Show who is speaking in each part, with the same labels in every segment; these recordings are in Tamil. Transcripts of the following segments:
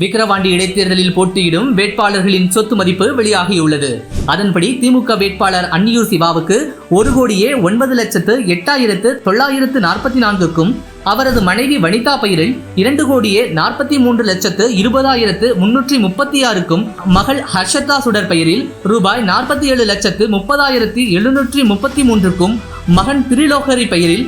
Speaker 1: விக்கிரவாண்டி இடைத்தேர்தலில் போட்டியிடும் வேட்பாளர்களின் சொத்து மதிப்பு வெளியாகியுள்ளது. அதன்படி திமுக வேட்பாளர் அன்னியூர் சிவாவுக்கு ஒரு கோடியே ஒன்பது லட்சத்து எட்டாயிரத்து தொள்ளாயிரத்து நாற்பத்தி நான்குக்கும் அவரது மனைவி வனிதா பெயரில் இரண்டு கோடியே நாற்பத்தி மூன்று லட்சத்து இருபதாயிரத்து முன்னூற்றி முப்பத்தி ஆறுக்கும் மகள் ஹர்ஷதா சுடர் பெயரில் ரூபாய் நாற்பத்தி ஏழு லட்சத்து முப்பதாயிரத்தி எழுநூற்றி முப்பத்தி மூன்றுக்கும் மகன் திரிலோகரி பெயரில்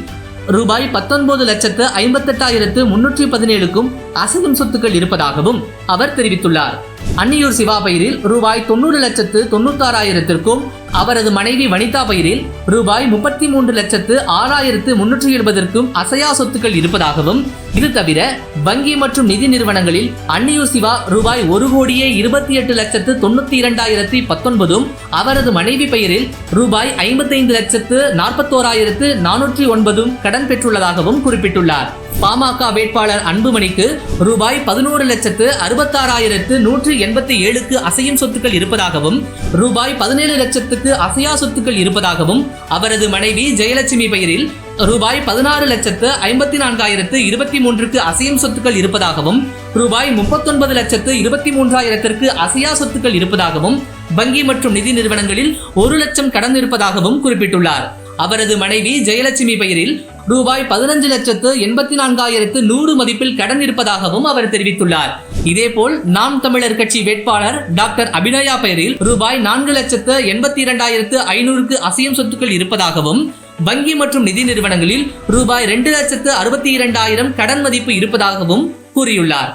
Speaker 1: ரூபாய் பத்தொன்பது லட்சத்து ஐம்பத்தெட்டாயிரத்து முன்னூற்றி பதினேழுக்கும் அசையும் சொத்துக்கள் இருப்பதாகவும் அவர் தெரிவித்துள்ளார். அன்னியூர் சிவா பெயரில் ரூபாய் தொண்ணூறு லட்சத்து தொண்ணூத்தாறாயிரத்திற்கும் அவரது மனைவி வனிதா பெயரில் ரூபாய் முப்பத்தி மூன்று லட்சத்து ஆறாயிரத்து முன்னூற்றி எழுபதற்கும் அசையா சொத்துக்கள் இருப்பதாகவும் இது தவிர வங்கி மற்றும் நிதி நிறுவனங்களில் அன்னியூர் சிவா ரூபாய் ஒரு கோடியே இருபத்தி எட்டு லட்சத்து தொண்ணூத்தி இரண்டாயிரத்தி பத்தொன்பதும் அவரது மனைவி பெயரில் ரூபாய் ஐம்பத்தைந்து லட்சத்து நாற்பத்தோராயிரத்து நானூற்றி ஒன்பதும் கடன் பெற்றுள்ளதாகவும் குறிப்பிட்டுள்ளார். பாமக வேட்பாளர் அன்புமணிக்கு ரூபாய் பதினோரு லட்சத்து அறுபத்தாறாயிரத்து நூற்று எண்பத்தி ஏழுக்கு அசையும் சொத்துக்கள் இருப்பதாகவும் ரூபாய் பதினேழு லட்சத்துக்கு அசையா சொத்துக்கள் இருப்பதாகவும் அவரது மனைவி ஜெயலட்சுமி பெயரில் ரூபாய் பதினாறு லட்சத்து ஐம்பத்தி நான்காயிரத்து இருபத்தி மூன்றுக்கு அசையும் சொத்துக்கள் இருப்பதாகவும் ரூபாய் முப்பத்தொன்பது லட்சத்து இருபத்தி மூன்றாயிரத்திற்கு அசையா சொத்துக்கள் இருப்பதாகவும் வங்கி மற்றும் நிதி நிறுவனங்களில் ஒரு லட்சம் கடன் இருப்பதாகவும் குறிப்பிட்டுள்ளார். அவரது மனைவி ஜெயலட்சுமி பெயரில் ரூபாய் பதினஞ்சு லட்சத்து எண்பத்தி நான்காயிரத்து நூறு மதிப்பில் கடன் இருப்பதாகவும் அவர் தெரிவித்துள்ளார். இதேபோல் நாம் தமிழர் கட்சி வேட்பாளர் டாக்டர் அபிநயா பெயரில் ரூபாய் நான்கு லட்சத்து எண்பத்தி இரண்டாயிரத்து ஐநூறுக்கு அசையும் சொத்துக்கள் இருப்பதாகவும் வங்கி மற்றும் நிதி நிறுவனங்களில் ரூபாய் ரெண்டு லட்சத்து அறுபத்தி இரண்டாயிரம் கடன் மதிப்பு இருப்பதாகவும் கூறியுள்ளார்.